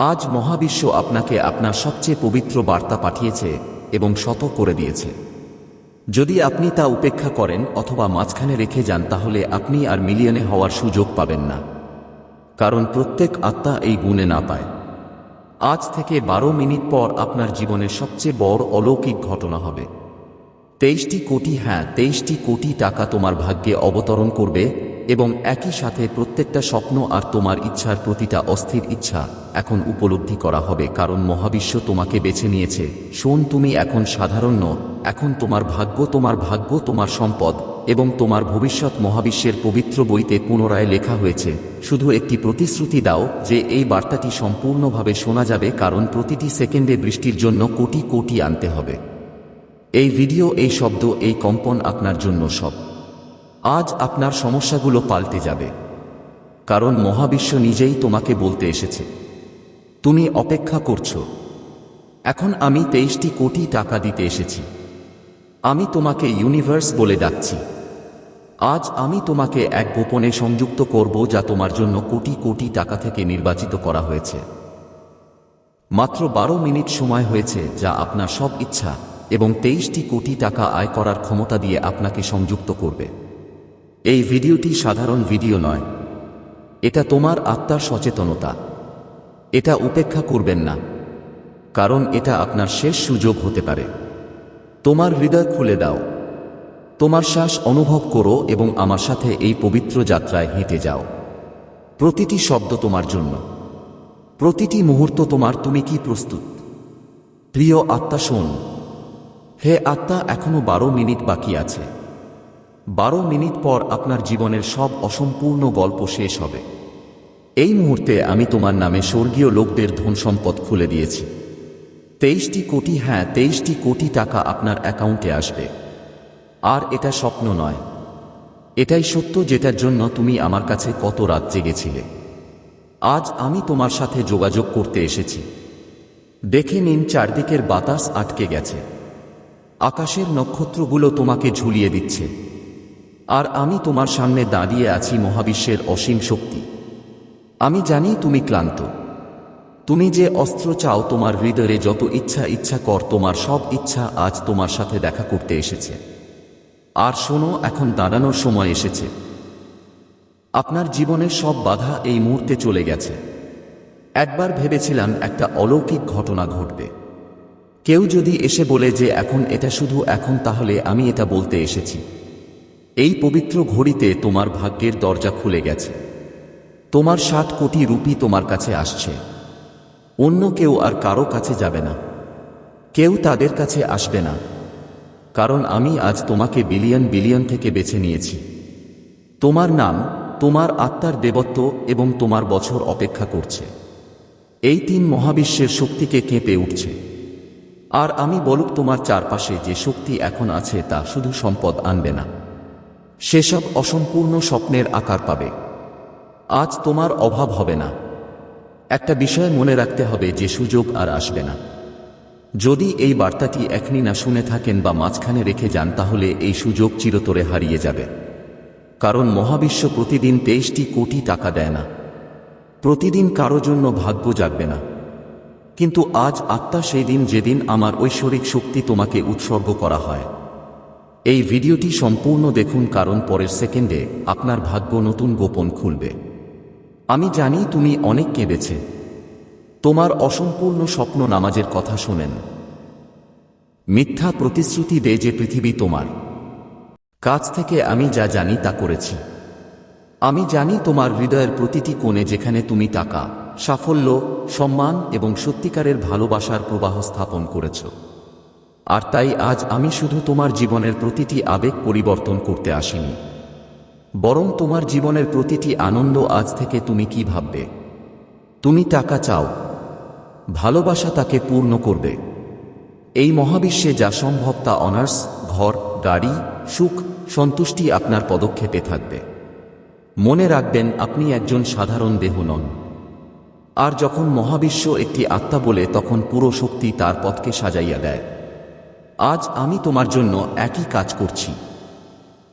আজ মহাবিশ্ব আপনাকে আপনার সবচেয়ে পবিত্র বার্তা পাঠিয়েছে এবং শত করে দিয়েছে। যদি আপনি তা উপেক্ষা করেন অথবা মাঝখানে রেখে যান, তাহলে আপনি আর মিলিয়নে হওয়ার সুযোগ পাবেন না। কারণ প্রত্যেক আত্মা এই গুণে না পায়। আজ থেকে বারো মিনিট পর আপনার জীবনের সবচেয়ে বড় অলৌকিক ঘটনা হবে। তেইশটি কোটি হ্যাঁ তেইশটি কোটি টাকা তোমার ভাগ্যে অবতরণ করবে এবং একই সাথে প্রত্যেকটা স্বপ্ন আর তোমার ইচ্ছার প্রতিটা অস্থির ইচ্ছা এখন উপলব্ধি করা হবে, কারণ মহাবিশ্ব তোমাকে বেছে নিয়েছে। শোন, তুমি এখন সাধারণ এখন তোমার ভাগ্য তোমার ভাগ্য, তোমার সম্পদ এবং তোমার ভবিষ্যৎ মহাবিশ্বের পবিত্র বইতে পুনরায় লেখা হয়েছে। শুধু একটি প্রতিশ্রুতি দাও যে এই বার্তাটি সম্পূর্ণভাবে শোনা যাবে, কারণ প্রতিটি সেকেন্ডে বৃষ্টির জন্য কোটি কোটি আনতে হবে। এই ভিডিও এই শব্দ, এই কম্পন আপনার জন্য সব। আজ আপনার সমস্যাগুলো পাল্টে যাবে। কারণ মহাবিশ্ব নিজেই তোমাকে বলতে এসেছে। তুমি অপেক্ষা করছ। এখন আমি তেইশটি কোটি টাকা দিতে এসেছি। আমি তোমাকে ইউনিভার্স বলে ডাকছি। আজ আমি তোমাকে এক গোপনে সংযুক্ত করব যা তোমার জন্য কোটি কোটি টাকা থেকে নির্বাচিত করা হয়েছে। মাত্র বারো মিনিট সময় হয়েছে যা আপনার সব ইচ্ছা। এবং তেইশটি কোটি টাকা আয় করার ক্ষমতা দিয়ে আপনাকে সংযুক্ত করবে। এই ভিডিওটি সাধারণ ভিডিও নয়। এটা তোমার আত্মার সচেতনতা। এটা উপেক্ষা করবেন না। কারণ এটা আপনার শেষ সুযোগ হতে পারে। তোমার হৃদয় খুলে দাও। তোমার শ্বাস অনুভব করো এবং আমার সাথে এই পবিত্র যাত্রায় হেঁটে যাও। প্রতিটি শব্দ তোমার জন্য। প্রতিটি মুহূর্ত তোমার, তুমি কি প্রস্তুত? প্রিয় আত্মা, শোন। হে আত্মা, এখনও বারো মিনিট বাকি আছে। বারো মিনিট পর আপনার জীবনের সব অসম্পূর্ণ গল্প শেষ হবে। এই মুহূর্তে আমি তোমার নামে স্বর্গীয় লোকদের ধন সম্পদ খুলে দিয়েছি। তেইশটি কোটি হ্যাঁ তেইশটি কোটি টাকা আপনার অ্যাকাউন্টে আসবে। আর এটা স্বপ্ন নয়। এটাই সত্য যেটার জন্য তুমি আমার কাছে কত রাত জেগেছিলে। আজ আমি তোমার সাথে যোগাযোগ করতে এসেছি। দেখে নিন, চারদিকের বাতাস আটকে গেছে। আকাশের নক্ষত্রগুলো তোমাকে ঝুলিয়ে দিচ্ছে। আর আমি তোমার সামনে দাঁড়িয়ে আছি মহাবিশ্বের অসীম শক্তি। আমি জানি তুমি ক্লান্ত। তুমি যে অস্ত্র চাও তোমার হৃদয়ে যত ইচ্ছা ইচ্ছা কর, তোমার সব ইচ্ছা আজ তোমার সাথে দেখা করতে এসেছে। আর শোনো, এখন দাঁড়ানোর সময় এসেছে। আপনার জীবনের সব বাধা এই মুহূর্তে চলে গেছে। একবার ভেবেছিলাম একটা অলৌকিক ঘটনা ঘটবে। কেউ যদি এসে বলে যে এখন এটা শুধু এখন, তাহলে আমি এটা বলতে এসেছি। এই পবিত্র ঘড়িতে তোমার ভাগ্যের দরজা খুলে গেছে। তোমার ষাট কোটি রুপি তোমার কাছে আসছে। অন্য কেউ আর কারও কাছে যাবে না। কেউ তাদের কাছে আসবে না। কারণ আমি আজ তোমাকে বিলিয়ন বিলিয়ন থেকে বেছে নিয়েছি। তোমার নাম, তোমার আত্মার দেবত্ব এবং তোমার বছর অপেক্ষা করছে। এই তিন মহাবিশ্বের শক্তিকে কেঁপে উঠছে। আর আমি বলুক তোমার চারপাশে যে শক্তি এখন আছে তা শুধু সম্পদ আনবে না। সেসব অসম্পূর্ণ স্বপ্নের আকার পাবে। আজ তোমার অভাব হবে না। একটা বিষয় মনে রাখতে হবে যে সুযোগ আর আসবে না। যদি এই বার্তাটি এখনই না শুনে থাকেন বা মাঝখানে রেখে যান, তাহলে এই সুযোগ চিরতরে হারিয়ে যাবে। কারণ মহাবিশ্ব প্রতিদিন তেইশটি কোটি টাকা দেয় না। প্রতিদিন কারও জন্য ভাগ্য জাগবে না। কিন্তু আজ আত্মা সেই দিন যেদিন আমার ঐশ্বরিক শক্তি তোমাকে উৎসর্গ করা হয়। এই ভিডিওটি সম্পূর্ণ দেখুন কারণ পরের সেকেন্ডে আপনার ভাগ্য নতুন গোপন খুলবে। আমি জানি তুমি অনেক কেঁদেছে। তোমার অসম্পূর্ণ স্বপ্ন নামাজের কথা শোনেন। মিথ্যা প্রতিশ্রুতি দে যে পৃথিবী তোমার। কাছ থেকে আমি যা জানি তা করেছি। আমি জানি তোমার হৃদয়ের প্রতিটি কোণে যেখানে তুমি টাকা সাফল্য, সম্মান এবং সত্যিকারের ভালোবাসার প্রবাহ স্থাপন করেছ। আর তাই আজ আমি শুধু তোমার জীবনের প্রতিটি আবেগ পরিবর্তন করতে আসিনি। বরং তোমার জীবনের প্রতিটি আনন্দ আজ থেকে তুমি কি ভাববে? তুমি টাকা চাও। ভালোবাসা তাকে পূর্ণ করবে। এই মহাবিশ্বে যা সম্ভব তা অনার্স, ঘর, গাড়ি, সুখ, সন্তুষ্টি আপনার পদক্ষেপে থাকবে। মনে রাখবেন, আপনি একজন সাধারণ দেহ নন। আর যখন মহাবিশ্ব একটি আত্মা বলে, তখন পুরো শক্তি তার পথকে সাজাইয়া দেয়। আজ আমি তোমার জন্য একই কাজ করছি।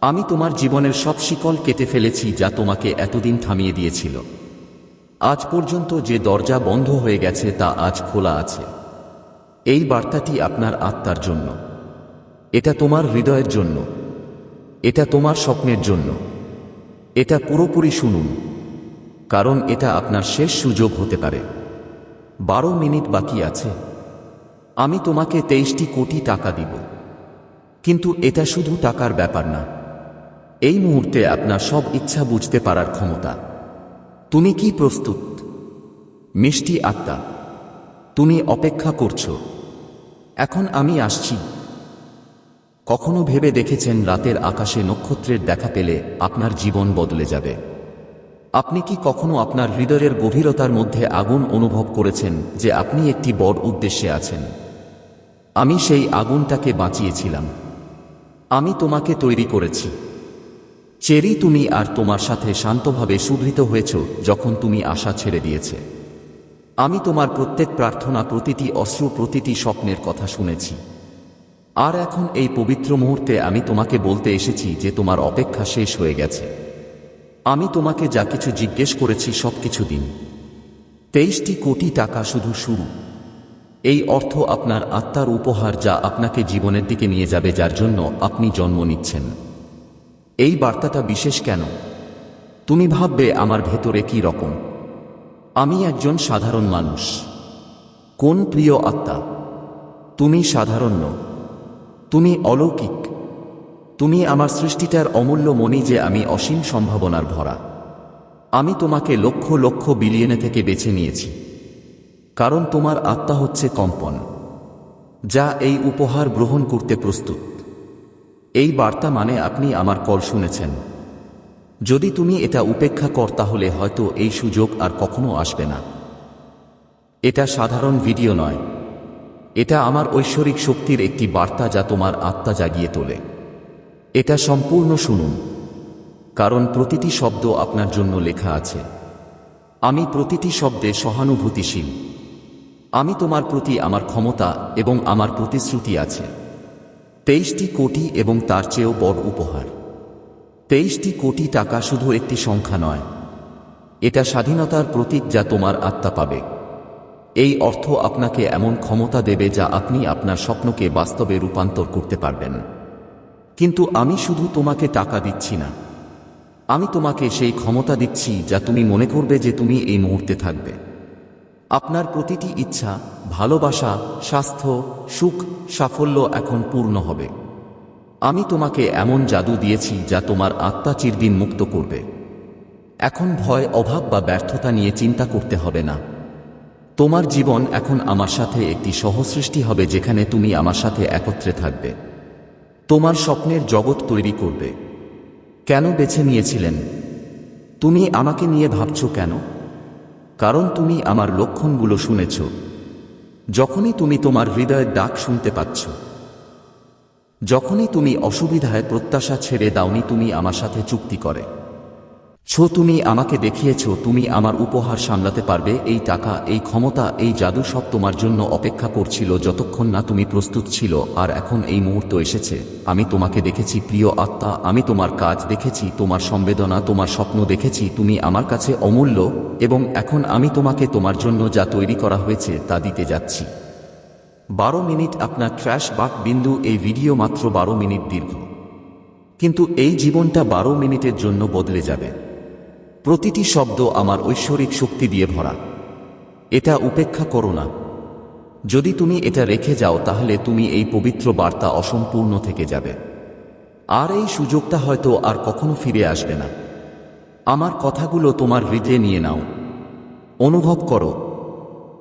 আমি তোমার জীবনের সব শিকল কেটে ফেলেছি যা তোমাকে এতদিন থামিয়ে দিয়েছিল। আজ পর্যন্ত যে দরজা বন্ধ হয়ে গেছে, তা আজ খোলা আছে। এই বার্তাটি আপনার আত্মার জন্য। এটা তোমার হৃদয়ের জন্য। এটা তোমার স্বপ্নের জন্য। এটা পুরোপুরি শুনুন। কারণ এটা আপনার শেষ সুযোগ হতে পারে। বারো মিনিট বাকি আছে। আমি তোমাকে তেইশটি কোটি টাকা দিব। কিন্তু এটা শুধু টাকার ব্যাপার না। এই মুহূর্তে আপনার সব ইচ্ছা বুঝতে পারার ক্ষমতা। তুমি কি প্রস্তুত? মিষ্টি আত্মা, তুমি অপেক্ষা করছ। এখন আমি আসছি। কখনো ভেবে দেখেছেন রাতের আকাশে নক্ষত্রের দেখা পেলে আপনার জীবন বদলে যাবে। আপনি কি কখনো আপনার হৃদয়ের গভীরতার মধ্যে আগুন অনুভব করেছেন যে আপনি একটি বড় উদ্দেশ্যে আছেন? আমি সেই আগুনটাকে বাঁচিয়েছিলাম। আমি তোমাকে তৈরি করেছি। চেরি তুমি আর তোমার সাথে শান্তভাবে সুবৃত হয়েছ যখন তুমি আশা ছেড়ে দিয়েছে। আমি তোমার প্রত্যেক প্রার্থনা প্রতিটি অশ্রু প্রতিটি স্বপ্নের কথা শুনেছি। আর এখন এই পবিত্র মুহূর্তে আমি তোমাকে বলতে এসেছি যে তোমার অপেক্ষা শেষ হয়ে গেছে। আমি তোমাকে যা কিছু জিজ্ঞেস করেছি সব কিছু দিন। তেইশটি কোটি টাকা শুধু শুরু। এই অর্থ আপনার আত্মার উপহার যা আপনাকে জীবনের দিকে নিয়ে যাবে, যার জন্য আপনি জন্ম নিচ্ছেন। এই বার্তাটা বিশেষ কেন? তুমি ভাববে, আমার ভেতরে কি রকম? আমি একজন সাধারণ মানুষ। কোন প্রিয় আত্মা? তুমি সাধারণ তুমি অলৌকিক। তুমি আমার সৃষ্টিটার অমূল্য মনি যে আমি অসীম সম্ভাবনার ভরা। আমি তোমাকে লক্ষ লক্ষ বিলিয়নে থেকে বেছে নিয়েছি। কারণ তোমার আত্মা হচ্ছে কম্পন, যা এই উপহার গ্রহণ করতে প্রস্তুত। এই বার্তা মানে আপনি আমার কল শুনেছেন। যদি তুমি এটা উপেক্ষা কর তাহলে হয়তো এই সুযোগ আর কখনো আসবে না। এটা সাধারণ ভিডিও নয়। এটা আমার ঐশ্বরিক শক্তির একটি বার্তা যা তোমার আত্মা জাগিয়ে তোলে। এটা সম্পূর্ণ শুনুন। কারণ প্রতিটি শব্দ আপনার জন্য লেখা আছে। আমি প্রতিটি শব্দে সহানুভূতিশীল। আমি তোমার প্রতি আমার ক্ষমতা এবং আমার প্রতিশ্রুতি আছে। তেইশটি কোটি এবং তার চেয়েও বড় উপহার। তেইশটি কোটি টাকা শুধু একটি সংখ্যা নয়। এটা স্বাধীনতার প্রতীক যা তোমার আত্মা পাবে। এই অর্থ আপনাকে এমন ক্ষমতা দেবে যা আপনি আপনার স্বপ্নকে বাস্তবে রূপান্তর করতে পারবেন। কিন্তু আমি শুধু তোমাকে টাকা দিচ্ছি না। আমি তোমাকে সেই ক্ষমতা দিচ্ছি যা তুমি মনে করবে যে তুমি এই মুহূর্তে থাকবে। আপনার প্রতিটি ইচ্ছা, ভালোবাসা, স্বাস্থ্য, সুখ, সাফল্য এখন পূর্ণ হবে। আমি তোমাকে এমন জাদু দিয়েছি যা তোমার আত্মা চিরদিন মুক্ত করবে। এখন ভয়, অভাব বা ব্যর্থতা নিয়ে চিন্তা করতে হবে না। তোমার জীবন এখন আমার সাথে একটি সহসৃষ্টি হবে যেখানে তুমি আমার সাথে একত্রে থাকবে। তোমার স্বপ্নের জগৎ তৈরি করবে। কেন বেছে নিয়েছিলেন? তুমি আমাকে নিয়ে ভাবছ কেন? কারণ তুমি আমার লক্ষণগুলো শুনেছ। যখনই তুমি তোমার হৃদয়ের ডাক শুনতে পাচ্ছ। যখনই তুমি অসুবিধায় প্রত্যাশা ছেড়ে দাওনি, তুমি আমার সাথে চুক্তি করে। ছো তুমি আমাকে দেখিয়েছ, তুমি আমার উপহার সামলাতে পারবে, এই টাকা, এই ক্ষমতা, এই জাদু সব তোমার জন্য অপেক্ষা করছিল যতক্ষণ না তুমি প্রস্তুত ছিল, আর এখন এই মুহূর্ত এসেছে। আমি তোমাকে দেখেছি, প্রিয় আত্মা, আমি তোমার কাজ দেখেছি, তোমার সংবেদনা তোমার স্বপ্ন দেখেছি, তুমি আমার কাছে অমূল্য, এবং এখন আমি তোমাকে তোমার জন্য যা তৈরি করা হয়েছে তা দিতে যাচ্ছি। বারো মিনিট আপনার ট্র্যাশ বাক বিন্দু, এই ভিডিও মাত্র বারো মিনিট দীর্ঘ। কিন্তু এই জীবনটা বারো মিনিটের জন্য বদলে যাবে। প্রতিটি শব্দ আমার ঐশ্বরিক শক্তি দিয়ে ভরা। এটা উপেক্ষা করো না। যদি তুমি এটা রেখে যাও, তাহলে তুমি এই পবিত্র বার্তা অসম্পূর্ণ থেকে যাবে। আর এই সুযোগটা হয়তো আর কখনো ফিরে আসবে না। আমার কথাগুলো তোমার হৃদয়ে নিয়ে নাও। অনুভব করো।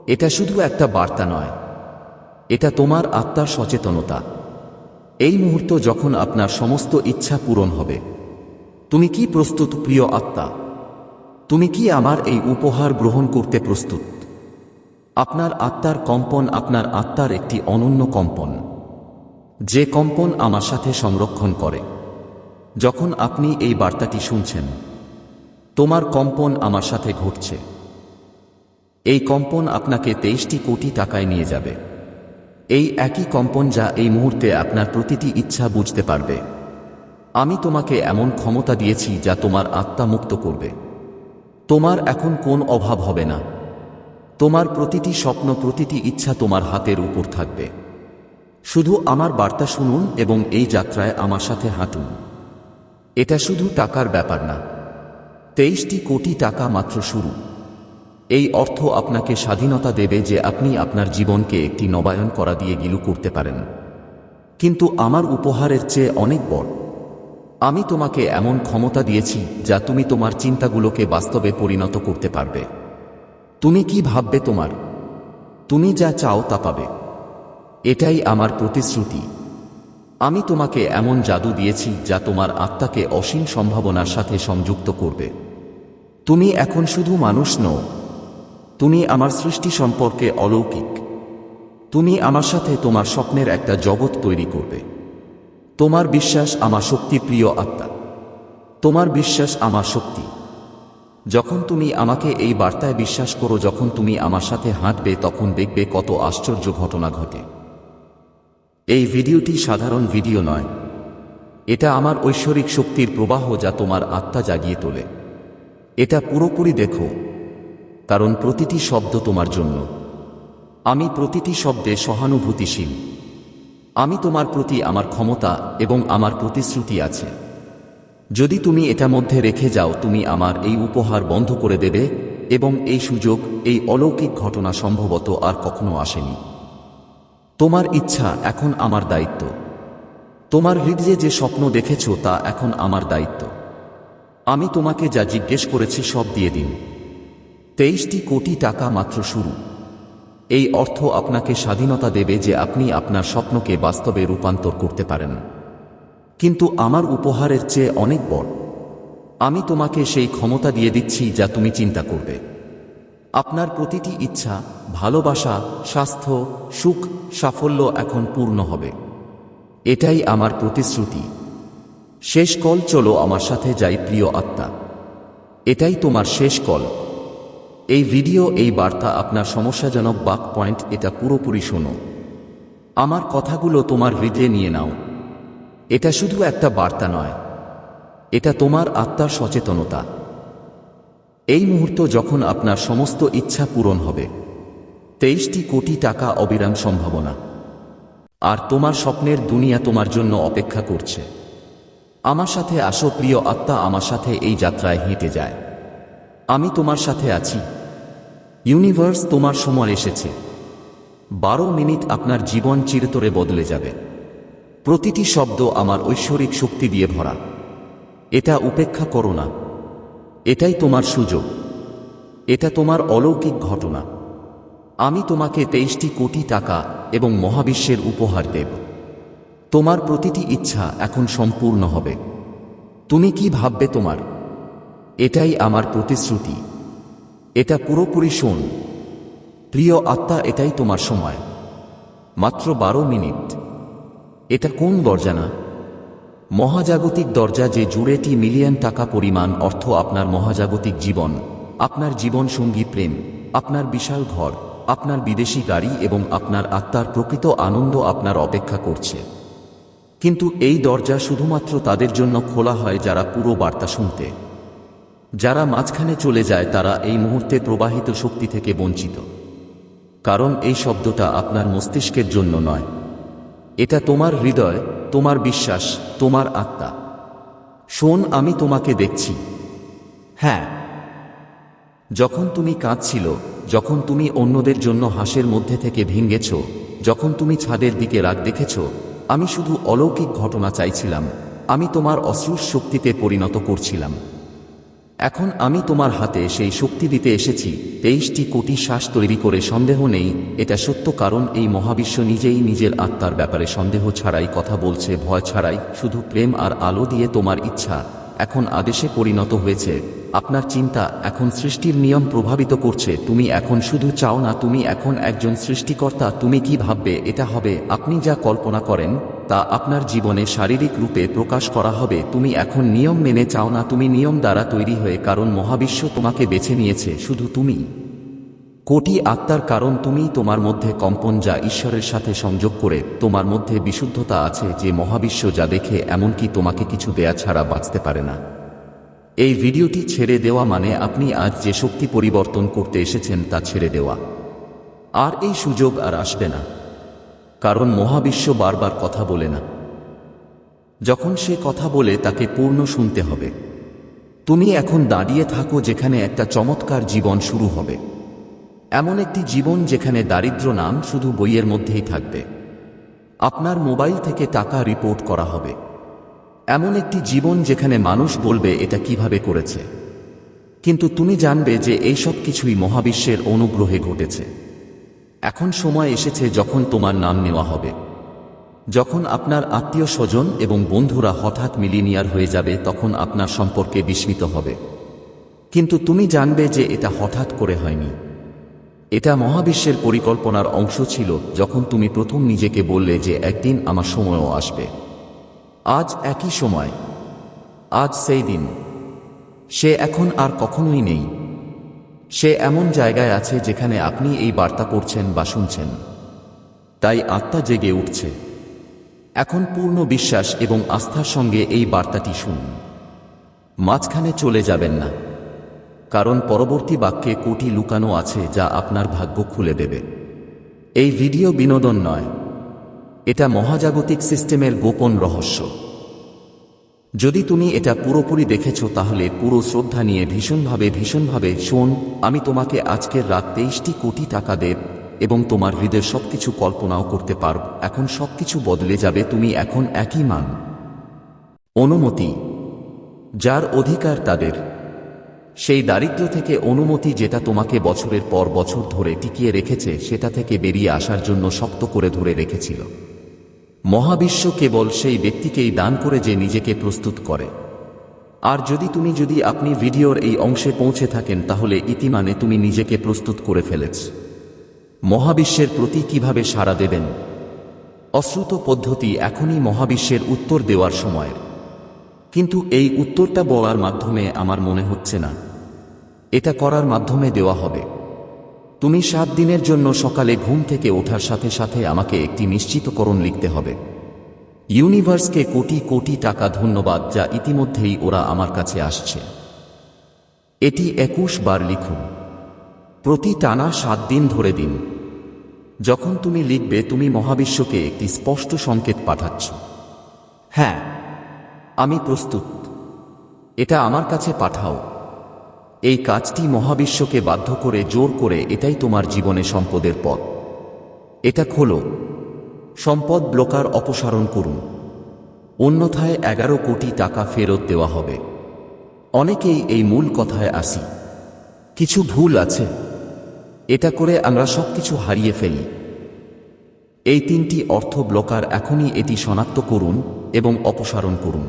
এটা শুধু একটা বার্তা নয়। এটা তোমার আত্মার সচেতনতা। এই মুহূর্ত যখন আপনার সমস্ত ইচ্ছা পূরণ হবে। তুমি কি প্রস্তুত, প্রিয় আত্মা? তুমি কি আমার এই উপহার গ্রহণ করতে প্রস্তুত? আপনার আত্মার কম্পন আপনার আত্মার একটি অনন্য কম্পন। যে কম্পন আমার সাথে সংরক্ষণ করে। যখন আপনি এই বার্তাটি শুনছেন, তোমার কম্পন আমার সাথে ঘটছে। এই কম্পন আপনাকে তেইশটি কোটি টাকায় নিয়ে যাবে। এই একই কম্পন যা এই মুহূর্তে আপনার প্রতিটি ইচ্ছা বুঝতে পারবে। আমি তোমাকে এমন ক্ষমতা দিয়েছি যা তোমার আত্মা মুক্ত করবে। তোমার এখন কোন অভাব হবে না। তোমার প্রতিটি স্বপ্ন, প্রতিটি ইচ্ছা তোমার হাতের উপর থাকবে। শুধু আমার বার্তা শুনুন এবং এই যাত্রায় আমার সাথে হাঁটুন। এটা শুধু টাকার ব্যাপার না। তেইশটি কোটি টাকা মাত্র শুরু। এই অর্থ আপনাকে স্বাধীনতা দেবে যে আপনি আপনার জীবনকে একটি নবায়ন করা দিয়ে গিলু করতে পারেন। কিন্তু আমার উপহারের চেয়ে অনেক বড়। আমি তোমাকে এমন ক্ষমতা দিয়েছি যা তুমি তোমার চিন্তাগুলোকে বাস্তবে পরিণত করতে পারবে। তুমি কি ভাববে তোমার? তুমি যা চাও তা পাবে। এটাই আমার প্রতিশ্রুতি। আমি তোমাকে এমন জাদু দিয়েছি যা তোমার আত্মাকে অসীম সম্ভাবনার সাথে সংযুক্ত করবে। তুমি এখন শুধু মানুষ নও। তুমি আমার সৃষ্টি সম্পর্কে অলৌকিক। তুমি আমার সাথে তোমার স্বপ্নের একটা জগৎ তৈরি করবে। তোমার বিশ্বাস আমার শক্তি প্রিয় আত্মা। তোমার বিশ্বাস আমার শক্তি। যখন তুমি আমাকে এই বার্তায় বিশ্বাস করো, যখন তুমি আমার সাথে হাঁটবে, তখন দেখবে কত আশ্চর্য ঘটনা ঘটে। এই ভিডিওটি সাধারণ ভিডিও নয়। এটা আমার ঐশ্বরিক শক্তির প্রবাহ যা তোমার আত্মা জাগিয়ে তোলে। এটা পুরোপুরি দেখো, কারণ প্রতিটি শব্দ তোমার জন্য। আমি প্রতিটি শব্দে সহানুভূতিশীল। আমি তোমার প্রতি আমার ক্ষমতা এবং আমার প্রতিশ্রুতি আছে। যদি তুমি এটা মধ্যে রেখে যাও, তুমি আমার এই উপহার বন্ধ করে দেবে এবং এই সুযোগ, এই অলৌকিক ঘটনা সম্ভবত আর কখনো আসেনি। তোমার ইচ্ছা এখন আমার দায়িত্ব। তোমার হৃদয়ে যে স্বপ্ন দেখেছ, তা এখন আমার দায়িত্ব। আমি তোমাকে যা জিজ্ঞেস করেছি, সব দিয়ে দিন। তেইশটি কোটি টাকা মাত্র শুরু। এই অর্থ আপনাকে স্বাধীনতা দেবে যে আপনি আপনার স্বপ্নকে বাস্তবে রূপান্তর করতে পারেন। কিন্তু আমার উপহারের চেয়ে অনেক বড়। আমি তোমাকে সেই ক্ষমতা দিয়ে দিচ্ছি যা তুমি চিন্তা করবে। আপনার প্রতিটি ইচ্ছা, ভালোবাসা, স্বাস্থ্য, সুখ, সাফল্য এখন পূর্ণ হবে। এটাই আমার প্রতিশ্রুতি। শেষ কল চলো আমার সাথে যাই প্রিয় আত্মা। এটাই তোমার শেষ কল। এই ভিডিও, এই বার্তা আপনার সমস্যাজনক বাক পয়েন্ট, এটা পুরোপুরি শোনো। আমার কথাগুলো তোমার হৃদয়ে নিয়ে নাও। এটা শুধু একটা বার্তা নয়। এটা তোমার আত্মার সচেতনতা। এই মুহূর্ত যখন আপনার সমস্ত ইচ্ছা পূরণ হবে, তেইশটি কোটি টাকা অবিরাম সম্ভাবনা। আর তোমার স্বপ্নের দুনিয়া তোমার জন্য অপেক্ষা করছে। আমার সাথে আসো, প্রিয় আত্মা আমার সাথে এই যাত্রায় হেঁটে যায়। আমি তোমার সাথে আছি। ইউনিভার্স তোমার সময় এসেছে। বারো মিনিট আপনার জীবন চিরতরে বদলে যাবে। প্রতিটি শব্দ আমার ঐশ্বরিক শক্তি দিয়ে ভরা। এটা উপেক্ষা করো না। এটাই তোমার সুযোগ। এটা তোমার অলৌকিক ঘটনা। আমি তোমাকে তেইশটি কোটি টাকা এবং মহাবিশ্বের উপহার দেব। তোমার প্রতিটি ইচ্ছা এখন সম্পূর্ণ হবে। তুমি কি ভাববে তোমার? এটাই আমার প্রতিশ্রুতি। এটা পুরোপুরি শোন। প্রিয় আত্মা, এটাই তোমার সময়। মাত্র বারো মিনিট। এটা কোন দরজা না? মহাজাগতিক দরজা যে জুড়েটি মিলিয়ন টাকা পরিমাণ অর্থ আপনার মহাজাগতিক জীবন, আপনার জীবন সঙ্গী প্রেম, আপনার বিশাল ঘর, আপনার বিদেশি গাড়ি এবং আপনার আত্মার প্রকৃত আনন্দ আপনার অপেক্ষা করছে। কিন্তু এই দরজা শুধুমাত্র তাদের জন্য খোলা হয় যারা পুরো বার্তা শুনতে। যারা মাঝখানে চলে যায় তারা এই মুহূর্তে প্রবাহিত শক্তি থেকে বঞ্চিত। কারণ এই শব্দটা আপনার মস্তিষ্কের জন্য নয়। এটা তোমার হৃদয়, তোমার বিশ্বাস, তোমার আত্মা। শোন, আমি তোমাকে দেখছি। হ্যাঁ। যখন তুমি কাঁদছিল, যখন তুমি অন্যদের জন্য হাসের মধ্যে থেকে ভেঙেছ যখন তুমি ছাদের দিকে রাগ দেখেছ, আমি শুধু অলৌকিক ঘটনা চাইছিলাম। আমি তোমার অশ্রুর শক্তিতে পরিণত করছিলাম। এখন আমি তোমার হাতে সেই শক্তি দিতে এসেছি। তেইশটি কোটি শ্বাস তৈরি করে সন্দেহ নেই, এটা সত্য কারণ এই মহাবিশ্ব নিজেই নিজের আত্মার ব্যাপারে সন্দেহ ছাড়াই কথা বলছে, ভয় ছাড়াই, শুধু প্রেম আর আলো দিয়ে তোমার ইচ্ছা। এখন আদেশে পরিণত হয়েছে। আপনার চিন্তা এখন সৃষ্টির নিয়ম প্রভাবিত করছে। তুমি এখন শুধু চাও না, তুমি এখন একজন সৃষ্টিকর্তা, তুমি কি ভাববে, এটা হবে, আপনি যা কল্পনা করেন তা আপনার জীবনে শারীরিক রূপে প্রকাশ করা হবে। তুমি এখন নিয়ম মেনে চাও না। তুমি নিয়ম দ্বারা তৈরি হয়ে কারণ মহাবিশ্ব তোমাকে বেছে নিয়েছে, শুধু তুমি। কোটি আত্মার কারণ তুমি তোমার মধ্যে কম্পন যা ঈশ্বরের সাথে সংযোগ করে। তোমার মধ্যে বিশুদ্ধতা আছে যে মহাবিশ্ব যা দেখে এমনকি তোমাকে কিছু দেয়া ছাড়া বাঁচতে পারে না। এই ভিডিওটি ছেড়ে দেওয়া মানে আপনি আজ যে শক্তি পরিবর্তন করতে এসেছেন তা ছেড়ে দেওয়া। আর এই সুযোগ আর আসবে না। কারণ মহাবিশ্ব বারবার কথা বলে না। যখন সে কথা বলে তাকে পূর্ণ শুনতে হবে। তুমি এখন দাঁড়িয়ে থাকো যেখানে একটা চমৎকার জীবন শুরু হবে। এমন একটি জীবন যেখানে দারিদ্র নাম শুধু বইয়ের মধ্যেই থাকবে। আপনার মোবাইল থেকে টাকা রিপোর্ট করা হবে। এমন একটি জীবন যেখানে মানুষ বলবে, এটা কীভাবে করেছে? কিন্তু তুমি জানবে যে এইসব কিছুই মহাবিশ্বের অনুগ্রহে ঘটেছে। এখন সময় এসেছে যখন তোমার নাম নেওয়া হবে। যখন আপনার আত্মীয় স্বজন এবং বন্ধুরা হঠাৎ মিলিনিয়ার হয়ে যাবে, তখন আপনার সম্পর্কে বিস্মিত হবে। কিন্তু তুমি জানবে যে এটা হঠাৎ করে হয়নি। এটা মহাবিশ্বের পরিকল্পনার অংশ ছিল যখন তুমি প্রথম নিজেকে বললে যে একদিন আমার সময়ও আসবে। আজ একই সময়। আজ সেই দিন। সে এখন আর কখনোই নেই। সে এমন জায়গায় আছে যেখানে আপনি এই বার্তা পড়ছেন বা শুনছেন। তাই আত্মা জেগে উঠছে। এখন পূর্ণ বিশ্বাস এবং আস্থার সঙ্গে এই বার্তাটি শুনুন। মাঝখানে চলে যাবেন না। কারণ পরবর্তী বাক্যে কোটি লুকানো আছে যা আপনার ভাগ্য খুলে দেবে। এই ভিডিও বিনোদন নয়। এটা মহাজাগতিক সিস্টেমের গোপন রহস্য। যদি তুমি এটা পুরোপুরি দেখেছ, তাহলে পুরো শ্রদ্ধা নিয়ে ভীষণভাবে ভীষণভাবে শোন, আমি তোমাকে আজকের রাত তেইশটি কোটি টাকা দেব এবং তোমার হৃদয়ের সবকিছু কল্পনাও করতে পারব। এখন সবকিছু বদলে যাবে, তুমি এখন একই মান। অনুমতি। যার অধিকার তাদের। সেই দারিদ্র থেকে অনুমতি যেটা তোমাকে বছরের পর বছর ধরে টিকিয়ে রেখেছে, সেটা থেকে বেরিয়ে আসার জন্য শক্ত করে ধরে রেখেছিল। মহাবিশ্ব কেবল সেই ব্যক্তিকেই দান করে যে নিজেকে প্রস্তুত করে। আর যদি তুমি যদি আপনি ভিডিওর এই অংশে পৌঁছে থাকেন, তাহলে ইতিমানে তুমি নিজেকে প্রস্তুত করে ফেলেছ। মহাবিশ্বের প্রতি কীভাবে সাড়া দেবেন? অশ্রুত পদ্ধতি এখনই মহাবিশ্বের উত্তর দেওয়ার সময়ের। কিন্তু এই উত্তরটা বলার মাধ্যমে আমার মনে হচ্ছে না। এটা করার মাধ্যমে দেওয়া হবে। তুমি সাত দিনের জন্য সকালে ঘুম থেকে ওঠার সাথে সাথে আমাকে একটি নিশ্চিতকরণ লিখতে হবে। ইউনিভার্সকে কোটি কোটি টাকা ধন্যবাদ যা ইতিমধ্যেই ওরা আমার কাছে আসছে। এটি একুশ বার লিখুন। প্রতি টানা সাত দিন ধরে দিন। যখন তুমি লিখবে, তুমি মহাবিশ্বকে একটি স্পষ্ট সংকেত পাঠাচ্ছ। হ্যাঁ আমি প্রস্তুত। এটা আমার কাছে পাঠাও। এই কাজটি মহাবিশ্বকে বাধ্য করে জোর করে এটাই তোমার জীবনে সম্পদের পথ। এটা খোলো। সম্পদ ব্লকার অপসারণ করুন। অন্যথায় এগারো কোটি টাকা ফেরত দেওয়া হবে। অনেকেই এই মূল কথায় আসি। কিছু ভুল আছে। এটা করে আমরা সবকিছু হারিয়ে ফেলি। এই তিনটি অর্থ ব্লকার এখনই এটি শনাক্ত করুন এবং অপসারণ করুন।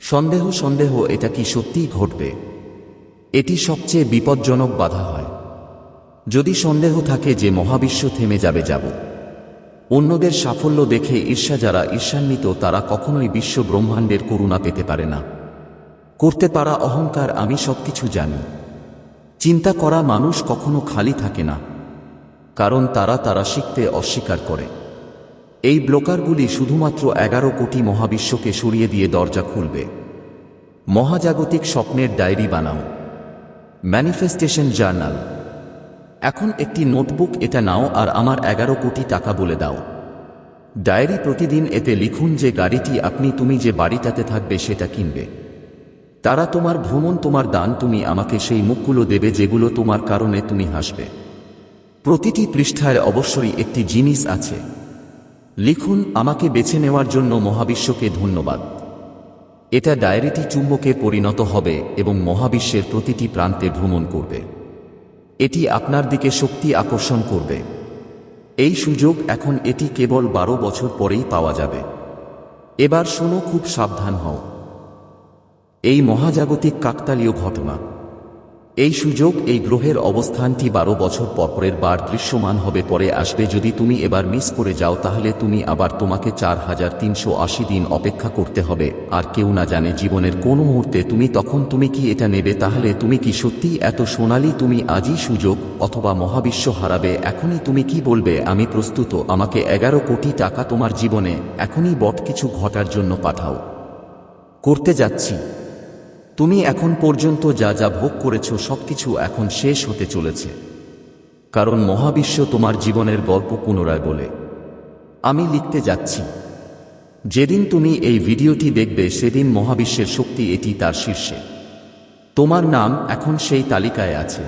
সন্দেহ সন্দেহ, এটা কি সত্যিই ঘটবে? এটি সবচেয়ে বিপজ্জনক বাধা হয়। যদি সন্দেহ থাকে যে মহাবিশ্ব থেমে যাবে, যাব। অন্যদের সাফল্য দেখে ঈর্ষা যারা ঈর্ষান্বিত, তারা কখনোই বিশ্ব ব্রহ্মাণ্ডের করুণা পেতে পারে না। করতে পারা অহংকার, আমি সবকিছু জানি। চিন্তা করা মানুষ কখনো খালি থাকে না, কারণ তারা তারা শিখতে অস্বীকার করে। এই ব্লকারগুলি শুধুমাত্র এগারো কোটি মহাবিশ্বকে সরিয়ে দিয়ে দরজা খুলবে। মহাজাগতিক স্বপ্নের ডায়েরি বানাও। ম্যানিফেস্টেশন জার্নাল এখন একটি নোটবুক এটা নাও আর আমার এগারো কোটি টাকা বলে দাও। ডায়েরি প্রতিদিন এতে লিখুন যে গাড়িটি আপনি তুমি যে বাড়িটাতে থাকবে সেটা কিনবে। তারা তোমার ভ্রমণ, তোমার দান তুমি আমাকে সেই মুখগুলো দেবে যেগুলো তোমার কারণে তুমি হাসবে। প্রতিটি পৃষ্ঠায় অবশ্যই একটি জিনিস আছে। লিখুন, আমাকে বেছে নেওয়ার জন্য মহাবিশ্বকে ধন্যবাদ। এটা ডায়েরিটি চুম্বকে পরিণত হবে এবং মহাবিশ্বের প্রতিটি প্রান্তে ভ্রমণ করবে। এটি আপনার দিকে শক্তি আকর্ষণ করবে। এই সুযোগ এখন এটি কেবল বারো বছর পরেই পাওয়া যাবে। এবার শোনো, খুব সাবধান হও। এই মহাজাগতিক কাকতালীয় ঘটনা। এই সুযোগ, এই গ্রহের অবস্থানটি বারো বছর পরপরের বার দৃশ্যমান হবে, পরে আসবে। যদি তুমি এবার মিস করে যাও, তাহলে তুমি আবার তোমাকে চার হাজার তিনশো আশি দিন অপেক্ষা করতে হবে। আর কেউ না জানে জীবনের কোন মুহূর্তে তুমি, তখন তুমি কি এটা নেবে, তাহলে তুমি কি সত্যি এত সোনালি, তুমি আজই সুযোগ, অথবা মহাবিশ্ব হারাবে, এখনই তুমি কি বলবে, আমি প্রস্তুত, আমাকে এগারো কোটি টাকা তোমার জীবনে, এখনই বট কিছু ঘটার জন্য পাঠাও। করতে যাচ্ছি। তুমি এখন পর্যন্ত যা যা ভোগ করেছ, সবকিছু এখন শেষ হতে চলেছে। কারণ মহাবিশ্ব তোমার জীবনের গল্প পুনরায় বলে। আমি লিখতে যাচ্ছি। যেদিন তুমি এই ভিডিওটি দেখবে, সেদিন মহাবিশ্বের শক্তি এটি তার শীর্ষে। তোমার নাম এখন সেই তালিকায় আছে।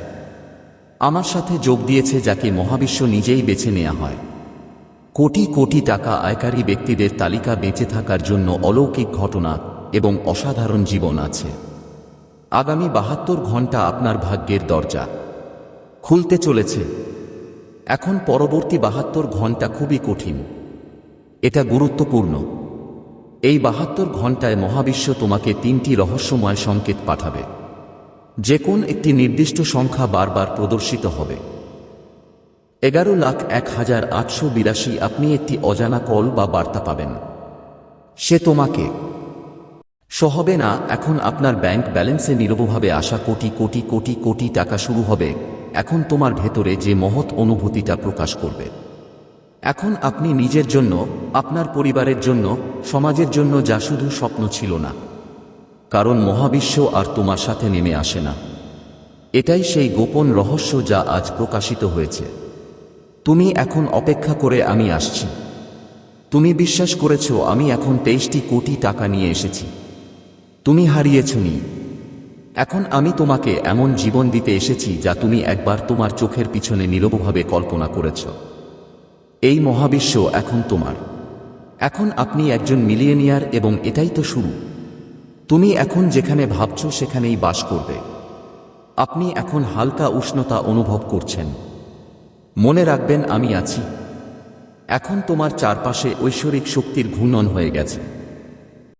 আমার সাথে যোগ দিয়েছে যাকে মহাবিশ্ব নিজেই বেছে নেওয়া হয়। কোটি কোটি টাকা আয়কারী ব্যক্তিদের তালিকা বেঁচে থাকার জন্য অলৌকিক ঘটনা এবং অসাধারণ জীবন আছে। আগামী বাহাত্তর ঘণ্টা আপনার ভাগ্যের দরজা। খুলতে চলেছে। এখন পরবর্তী বাহাত্তর ঘণ্টা খুবই কঠিন। এটা গুরুত্বপূর্ণ। এই বাহাত্তর ঘন্টায় মহাবিশ্ব তোমাকে তিনটি রহস্যময় সংকেত পাঠাবে। যে কোন একটি নির্দিষ্ট সংখ্যা বারবার প্রদর্শিত হবে। এগারো লাখ এক হাজার আটশো বিরাশি আপনি একটি অজানা কল বা বার্তা পাবেন। সে তোমাকে সহবে না, এখন আপনার ব্যাংক ব্যালেন্সে নীরবভাবে আসা কোটি কোটি কোটি কোটি টাকা শুরু হবে, এখন তোমার ভেতরে যে মহৎ অনুভূতিটা প্রকাশ করবে। এখন আপনি নিজের জন্য, আপনার পরিবারের জন্য, সমাজের জন্য যা শুধু স্বপ্ন ছিল না। কারণ মহাবিশ্ব আর তোমার সাথে নেমে আসে না। এটাই সেই গোপন রহস্য যা আজ প্রকাশিত হয়েছে। তুমি এখন অপেক্ষা করে আমি আসছি। তুমি বিশ্বাস করেছ, আমি এখন তেইশটি কোটি টাকা নিয়ে এসেছি। তুমি হারিয়েছ নি এখন আমি তোমাকে এমন জীবন দিতে এসেছি যা তুমি একবার তোমার চোখের পিছনে নীরবভাবে কল্পনা করেছ। এই মহাবিশ্ব এখন তোমার। এখন আপনি একজন মিলিয়নিয়ার এবং এটাই তো শুরু। তুমি এখন যেখানে ভাবছ সেখানেই বাস করবে। আপনি এখন হালকা উষ্ণতা অনুভব করছেন। মনে রাখবেন আমি আছি। এখন তোমার চারপাশে ঐশ্বরিক শক্তির ঘূর্ণন হয়ে গেছে।